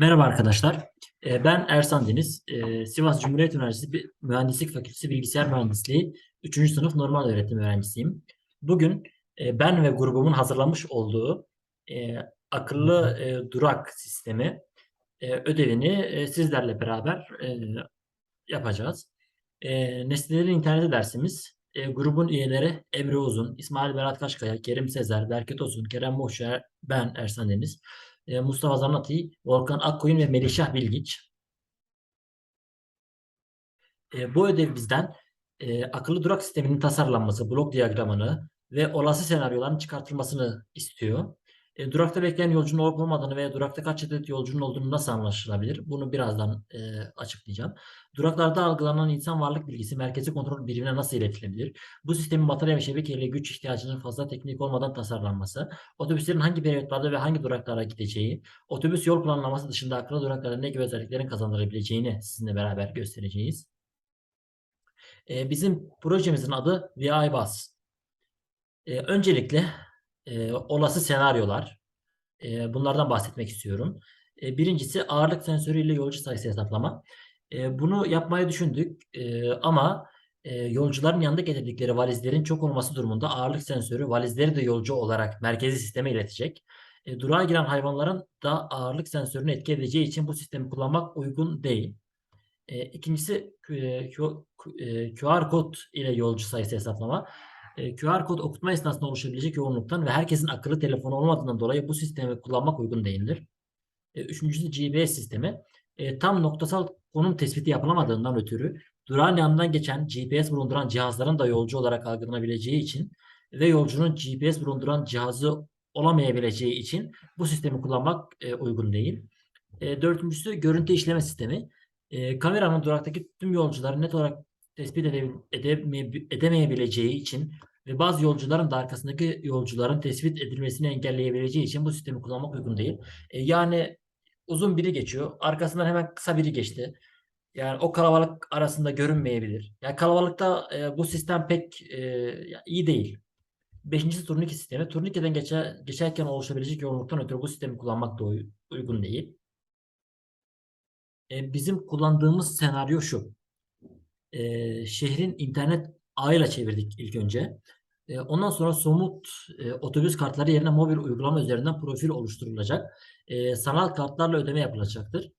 Merhaba arkadaşlar. Ee, Ben Ersan Deniz. Ee, Sivas Cumhuriyet Üniversitesi Mühendislik Fakültesi Bilgisayar Mühendisliği 3. sınıf normal öğretim öğrencisiyim. Bugün e, ben ve grubumun hazırlamış olduğu e, akıllı e, durak sistemi ödevini sizlerle beraber yapacağız. Nesnelerin interneti dersimiz. Grubun üyeleri Emre Uzun, İsmail Berat Kaşkaya, Kerim Sezer, Berke Tosun, Kerem Moşer, ben Ersan Deniz, e, Mustafa Zanati, Volkan Akkoyun ve Melihşah Bilgiç. E, bu ödev bizden e, akıllı durak sisteminin tasarlanması, blok diyagramını ve olası senaryoların çıkartılmasını istiyor. E, durakta bekleyen yolcunun olup olmadığını veya durakta kaç adet yolcunun olduğunu nasıl anlaşılabilir? Bunu birazdan e, açıklayacağım. Duraklarda algılanan insan varlık bilgisi merkezi kontrol birimine nasıl iletilebilir? Bu sistemin batarya ve şebekeyle güç ihtiyacının fazla teknik olmadan tasarlanması, otobüslerin hangi periyotlarda ve hangi duraklara gideceği, otobüs yol planlaması dışında akıllı duraklarda ne gibi özelliklerin kazandırılabileceğini sizinle beraber göstereceğiz. E, bizim projemizin adı VI Bus. E, öncelikle e, olası senaryolar. E, bunlardan bahsetmek istiyorum. E, birincisi ağırlık sensörüyle yolcu sayısı hesaplama. E, bunu yapmayı düşündük e, ama e, yolcuların yanında getirdikleri valizlerin çok olması durumunda ağırlık sensörü valizleri de yolcu olarak merkezi sisteme iletecek. E, durağa giren hayvanların da ağırlık sensörünü etki edeceği için bu sistemi kullanmak uygun değil. E, ikincisi e, Q- e, QR kod ile yolcu sayısı hesaplama. E, QR kod okutma esnasında oluşabilecek yoğunluktan ve herkesin akıllı telefonu olmadığından dolayı bu sistemi kullanmak uygun değildir. E, üçüncüsü GPS sistemi. E, tam noktasal konum tespiti yapılamadığından ötürü durağın yanından geçen GPS bulunduran cihazların da yolcu olarak algılanabileceği için ve yolcunun GPS bulunduran cihazı olamayabileceği için bu sistemi kullanmak uygun değil. Dördüncüsü görüntü işleme sistemi. Kameranın duraktaki tüm yolcuları net olarak tespit ede- edeme- edemeyebileceği için ve bazı yolcuların da arkasındaki yolcuların tespit edilmesini engelleyebileceği için bu sistemi kullanmak uygun değil. E, yani uzun biri geçiyor. Arkasından hemen kısa biri geçti. Yani o kalabalık arasında görünmeyebilir. Yani kalabalıkta e, bu sistem pek e, iyi değil. Beşincisi turnike sistemi. Turnikeden geçe, geçerken oluşabilecek yoğunluktan ötürü bu sistemi kullanmak da uy- uygun değil. E, bizim kullandığımız senaryo şu. E, şehrin internet ağıyla çevirdik ilk önce. E, ondan sonra somut e, otobüs kartları yerine mobil uygulama üzerinden profil oluşturulacak. E, sanal kartlarla ödeme yapılacaktır.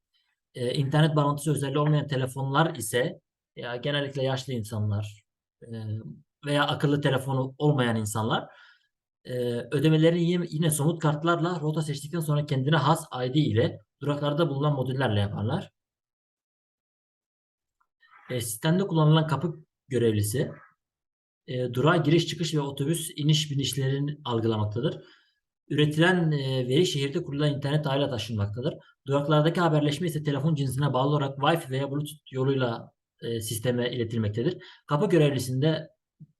E, internet bağlantısı özelliği olmayan telefonlar ise ya genellikle yaşlı insanlar e, veya akıllı telefonu olmayan insanlar e, ödemelerini yine, yine somut kartlarla rota seçtikten sonra kendine has ID ile duraklarda bulunan modüllerle yaparlar. E, sistemde kullanılan kapı görevlisi e, durağa giriş çıkış ve otobüs iniş binişlerini algılamaktadır. Üretilen e, veri şehirde kurulan internet ağıyla taşınmaktadır. Duraklardaki haberleşme ise telefon cinsine bağlı olarak Wi-Fi veya Bluetooth yoluyla e, sisteme iletilmektedir. Kapı görevlisinde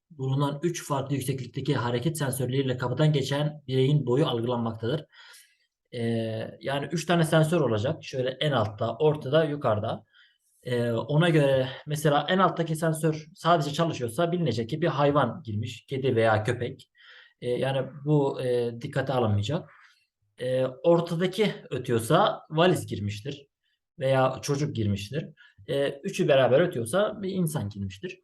bulunan 3 farklı yükseklikteki hareket sensörleriyle kapıdan geçen bireyin boyu algılanmaktadır. E, yani 3 tane sensör olacak. Şöyle en altta, ortada, yukarıda. Ee, ona göre mesela en alttaki sensör sadece çalışıyorsa bilinecek ki bir hayvan girmiş, kedi veya köpek. Ee, yani bu e, dikkate alınmayacak. Ee, ortadaki ötüyorsa valiz girmiştir veya çocuk girmiştir. Ee, üçü beraber ötüyorsa bir insan girmiştir.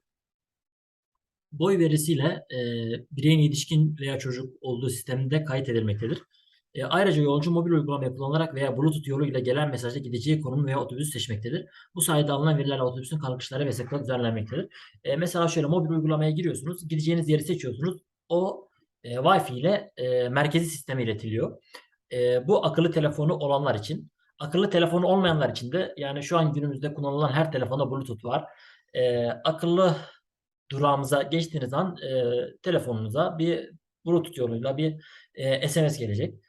Boy verisiyle e, bireyin yetişkin veya çocuk olduğu sistemde kayıt edilmektedir. E, ayrıca yolcu mobil uygulama kullanılarak veya Bluetooth yoluyla gelen mesajda gideceği konum veya otobüs seçmektedir. Bu sayede alınan verilerle otobüsün kalkışları ve sektörü düzenlenmektedir. E, mesela şöyle mobil uygulamaya giriyorsunuz, gideceğiniz yeri seçiyorsunuz. O e, Wi-Fi ile e, merkezi sisteme iletiliyor. E, bu akıllı telefonu olanlar için. Akıllı telefonu olmayanlar için de yani şu an günümüzde kullanılan her telefonda Bluetooth var. E, akıllı durağımıza geçtiğiniz an e, telefonunuza bir Bluetooth yoluyla bir e, SMS gelecek.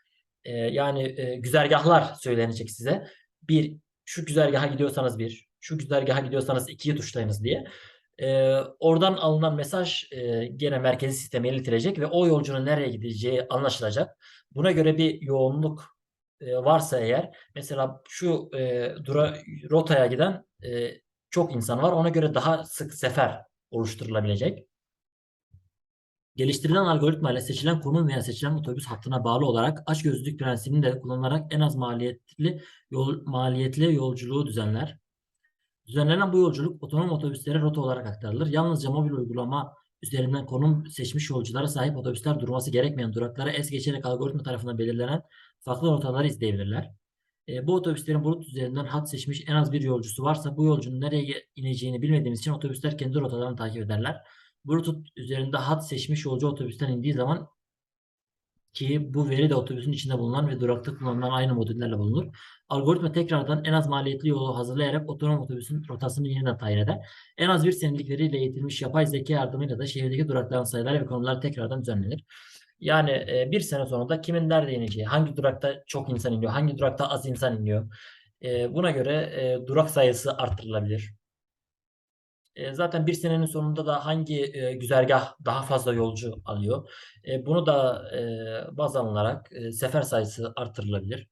E, yani e, güzergahlar söylenecek size. Bir, şu güzergaha gidiyorsanız bir, şu güzergaha gidiyorsanız ikiyi tuşlayınız diye. E, oradan alınan mesaj e, gene merkezi sisteme iletilecek ve o yolcunun nereye gideceği anlaşılacak. Buna göre bir yoğunluk e, varsa eğer, mesela şu e, dura, rotaya giden e, çok insan var. Ona göre daha sık sefer oluşturulabilecek. Geliştirilen algoritma ile seçilen konum veya seçilen otobüs hattına bağlı olarak açgözlülük prensibini de kullanarak en az maliyetli yol, maliyetli yolculuğu düzenler. Düzenlenen bu yolculuk otonom otobüslere rota olarak aktarılır. Yalnızca mobil uygulama üzerinden konum seçmiş yolculara sahip otobüsler durması gerekmeyen duraklara es geçerek algoritma tarafından belirlenen farklı rotaları izleyebilirler. E, bu otobüslerin bulut üzerinden hat seçmiş en az bir yolcusu varsa bu yolcunun nereye ineceğini bilmediğimiz için otobüsler kendi rotalarını takip ederler. Bluetooth üzerinde hat seçmiş yolcu otobüsten indiği zaman ki bu veri de otobüsün içinde bulunan ve durakta kullanılan aynı modüllerle bulunur. Algoritma tekrardan en az maliyetli yolu hazırlayarak otonom otobüsün rotasını yeniden tayin eder. En az bir senelik veriyle eğitilmiş yapay zeka yardımıyla da şehirdeki durakların sayıları ve konumları tekrardan düzenlenir. Yani e, bir sene sonra da kimin nerede ineceği, hangi durakta çok insan iniyor, hangi durakta az insan iniyor. E, buna göre e, durak sayısı arttırılabilir. E, zaten bir senenin sonunda da hangi e, güzergah daha fazla yolcu alıyor. E, bunu da e, baz alınarak e, sefer sayısı arttırılabilir.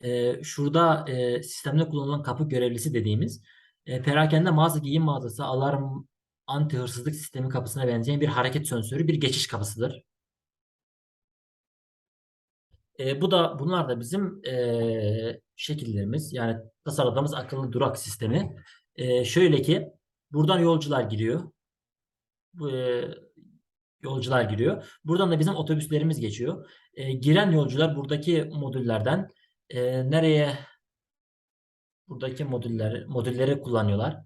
E, şurada e, sistemde kullanılan kapı görevlisi dediğimiz e, perakende mağaza giyim mağazası alarm anti hırsızlık sistemi kapısına benzeyen bir hareket sensörü bir geçiş kapısıdır. E, bu da bunlar da bizim e, şekillerimiz yani tasarladığımız akıllı durak sistemi. E, şöyle ki buradan yolcular giriyor. E, yolcular giriyor. Buradan da bizim otobüslerimiz geçiyor. E, giren yolcular buradaki modüllerden e, nereye buradaki modülleri modülleri kullanıyorlar.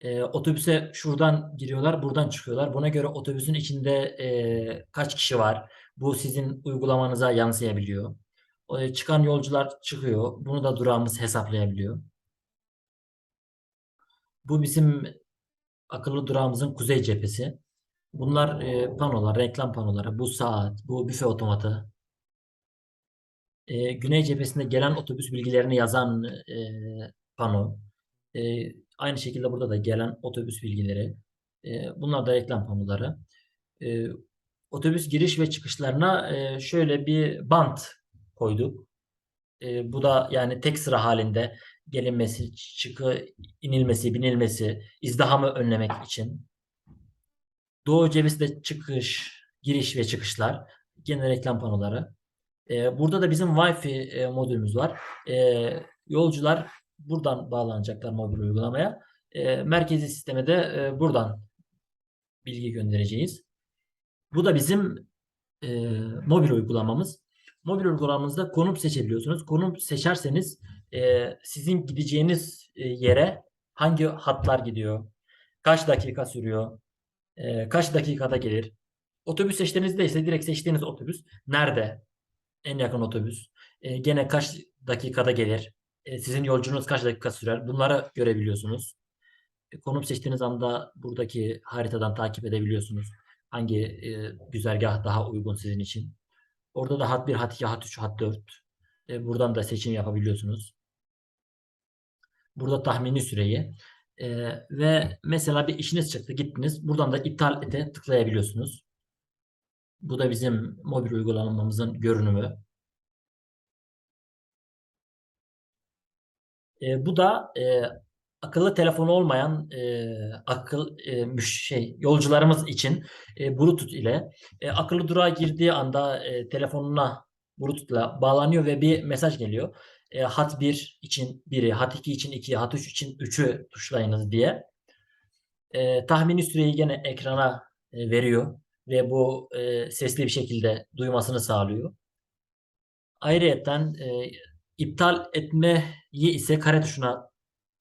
E, otobüse şuradan giriyorlar, buradan çıkıyorlar. Buna göre otobüsün içinde e, kaç kişi var? Bu sizin uygulamanıza yansıyabiliyor. E, çıkan yolcular çıkıyor. Bunu da durağımız hesaplayabiliyor. Bu bizim akıllı durağımızın kuzey cephesi. Bunlar e, panolar, reklam panoları. Bu saat, bu büfe otomatı. E, güney cephesinde gelen otobüs bilgilerini yazan e, pano. E, aynı şekilde burada da gelen otobüs bilgileri. E, bunlar da reklam panoları. E, otobüs giriş ve çıkışlarına e, şöyle bir bant koyduk. E, bu da yani tek sıra halinde gelinmesi, çıkı, inilmesi, binilmesi, izdihamı önlemek için. Doğu cephesinde çıkış, giriş ve çıkışlar. Gene reklam panoları. Burada da bizim Wi-Fi modülümüz var. Yolcular buradan bağlanacaklar mobil uygulamaya. Merkezi sisteme de buradan bilgi göndereceğiz. Bu da bizim mobil uygulamamız. Mobil uygulamamızda konum seçebiliyorsunuz. Konum seçerseniz e, sizin gideceğiniz e, yere hangi hatlar gidiyor, kaç dakika sürüyor, e, kaç dakikada gelir. Otobüs seçtiğinizde ise direkt seçtiğiniz otobüs nerede? En yakın otobüs. E, gene kaç dakikada gelir? E, sizin yolculuğunuz kaç dakika sürer? Bunları görebiliyorsunuz. E, konum seçtiğiniz anda buradaki haritadan takip edebiliyorsunuz. Hangi e, güzergah daha uygun sizin için. Orada da hat 1, hat 2, hat 3, hat 4. E, buradan da seçim yapabiliyorsunuz. Burada tahmini süreyi. E, ve mesela bir işiniz çıktı gittiniz. Buradan da iptal ete tıklayabiliyorsunuz. Bu da bizim mobil uygulamamızın görünümü. E, bu da e, akıllı telefonu olmayan e, akıl e, şey yolcularımız için e, Bluetooth ile e, akıllı durağa girdiği anda e, telefonuna Bluetooth'la bağlanıyor ve bir mesaj geliyor. E, hat 1 için 1'i, hat 2 için 2'yi, hat 3 için 3'ü tuşlayınız diye. E, tahmini süreyi gene ekrana e, veriyor ve bu e, sesli bir şekilde duymasını sağlıyor. Ayrıyeten e, iptal etmeyi ise kare tuşuna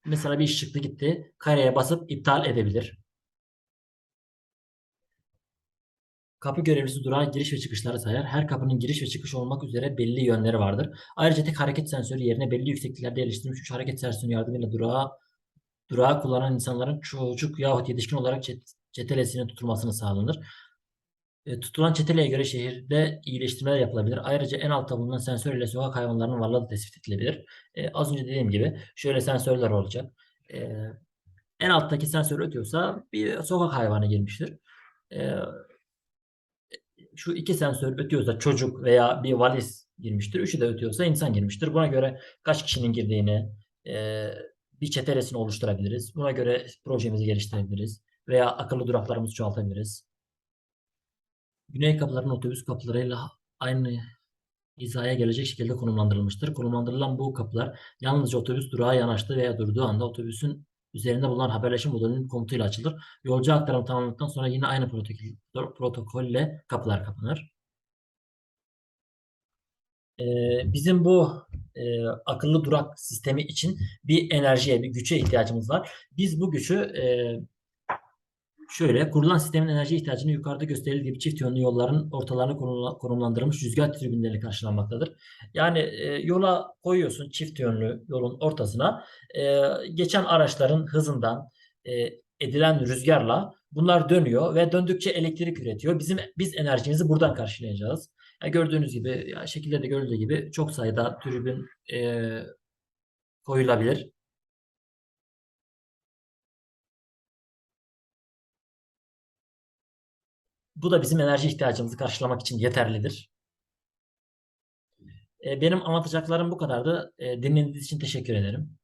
mesela bir iş çıktı gitti kareye basıp iptal edebilir. Kapı görevlisi durağa giriş ve çıkışları sayar. Her kapının giriş ve çıkış olmak üzere belli yönleri vardır. Ayrıca tek hareket sensörü yerine belli yüksekliklerde yerleştirilmiş 3 hareket sensörü yardımıyla durağa durağı kullanan insanların çocuk yahut yetişkin olarak çet, çetelesini tutulmasını sağlanır. E, tutulan çeteleye göre şehirde iyileştirmeler yapılabilir. Ayrıca en altta bulunan sensör ile sokak hayvanlarının varlığı da tespit edilebilir. E, az önce dediğim gibi şöyle sensörler olacak. E, en alttaki sensör ötüyorsa bir sokak hayvanı girmiştir. E, şu iki sensör ötüyorsa çocuk veya bir valiz girmiştir. Üçü de ötüyorsa insan girmiştir. Buna göre kaç kişinin girdiğini e, bir çetelesini oluşturabiliriz. Buna göre projemizi geliştirebiliriz. Veya akıllı duraklarımızı çoğaltabiliriz. Güney kapıların otobüs kapılarıyla aynı hizaya gelecek şekilde konumlandırılmıştır. Konumlandırılan bu kapılar yalnızca otobüs durağa yanaştığı veya durduğu anda otobüsün üzerinde bulunan haberleşme modülünün komutuyla açılır. Yolcu aktarımı tamamlandıktan sonra yine aynı protokol, protokolle kapılar kapanır. Ee, bizim bu e, akıllı durak sistemi için bir enerjiye, bir güce ihtiyacımız var. Biz bu gücü e, şöyle kurulan sistemin enerji ihtiyacını yukarıda gösterildiği gibi çift yönlü yolların ortalarına konumla- konumlandırılmış rüzgar tribünleri karşılanmaktadır. Yani e, yola koyuyorsun çift yönlü yolun ortasına e, geçen araçların hızından e, edilen rüzgarla bunlar dönüyor ve döndükçe elektrik üretiyor. Bizim biz enerjimizi buradan karşılayacağız. Ya gördüğünüz gibi ya şekilde de görüldüğü gibi çok sayıda tribün e, koyulabilir. Bu da bizim enerji ihtiyacımızı karşılamak için yeterlidir. E, benim anlatacaklarım bu kadardı. E, dinlediğiniz için teşekkür ederim.